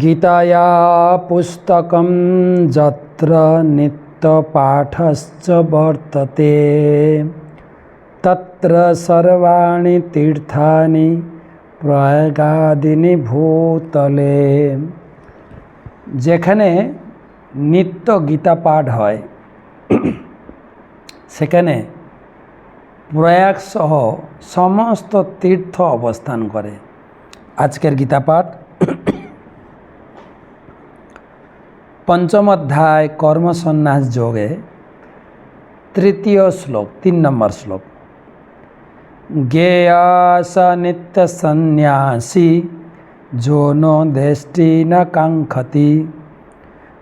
गीताया पुस्तकं यत्र नित्यपाठश्च वर्तते तत्र सर्वाणि तीर्थानि প্রয়াগাদিনী ভূতলে যেখানে নিত্য গীতা পাঠ হয় সেখানে প্রয়াগ সহ সমস্ত তীর্থ অবস্থান করে আজকের গীতা পাঠ পঞ্চম অধ্যায় কর্মসন্ন্যাস যোগে, তৃতীয় শ্লোক, তিন নম্বর শ্লোক। জ্ঞেয়াস নিত্য সন্ন্যাসী যো নো দেষ্টি ন কাঙ্ক্ষতি।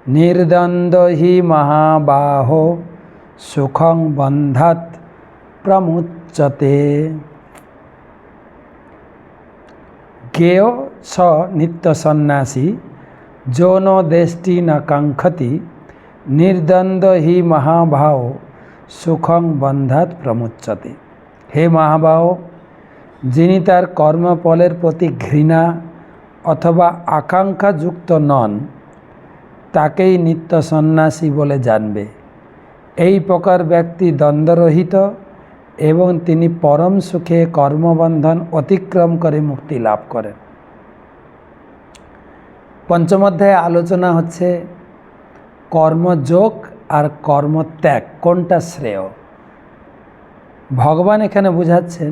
নির্দ্বন্দ্ব হি মহাবাহ, সুখং বন্ধাত প্রমুচ্যতে জ্ঞেয় স নিত্য সন্ন্যাসী যো নো দেষ্টি ন কাঙ্ক্ষতি, নির্দ্বন্দ্ব হি মহাভাও সুখং বন্ধাত প্রমুচ্যতে হে মহাবাহ যিনি তার কর্মফলের প্রতি ঘৃণা অথবা আকাঙ্ক্ষাযুক্ত নন, তাকেই নিত্য সন্ন্যাসী বলে জানবে। এই প্রকার ব্যক্তি দ্বন্দ্বরহিত এবং তিনি পরম সুখে কর্মবন্ধন অতিক্রম করে মুক্তি লাভ করেন। পঞ্চম অধ্যায়ে আলোচনা হচ্ছে কর্মযোগ আর কর্মত্যাগ, কোনটা শ্রেয়? ভগবান এখানে বোঝাচ্ছেন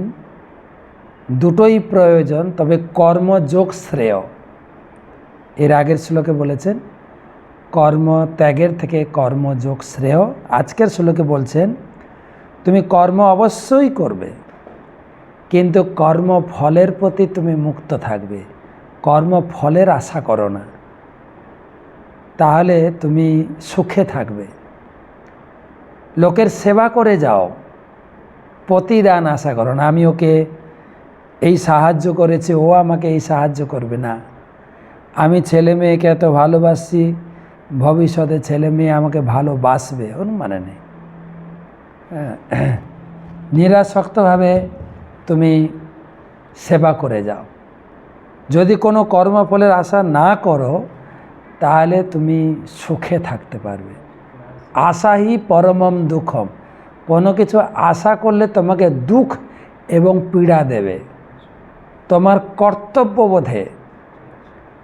দুটোই প্রয়োজন, তবে কর্মযোগ শ্রেয়। এর আগের শ্লোকে বলেছেন কর্ম ত্যাগের থেকে কর্মযোগ শ্রেয়। আজকের শ্লোকে বলছেন, তুমি কর্ম অবশ্যই করবে, কিন্তু কর্ম ফলের প্রতি তুমি মুক্ত থাকবে। কর্ম ফলের আশা করো না। তাহলে তুমি সুখে থাকবে। লোকের সেবা করে যাও। প্রতিদান আশা করো না। আমি ওকে এই সাহায্য করেছে, ও আমাকে এই সাহায্য করবে না। আমি ছেলে মেয়েকে এত ভালোবাসছি ভবিষ্যতে ছেলে মেয়ে আমাকে ভালোবাসবে ওর মানে নেই নিরাসক্তভাবে তুমি সেবা করে যাও। যদি কোনো কর্মফলের আশা না করো, তাহলে তুমি সুখে থাকতে পারবে। আশাহি পরমম দুঃখম। কোনো কিছু আশা করলে তোমাকে দুঃখ এবং পীড়া দেবে। তোমার কর্তব্যবোধে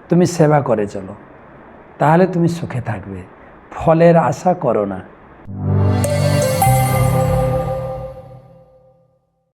তুমি সেবা করে চলো। তাহলে তুমি সুখে থাকবে। ফলের আশা করো না।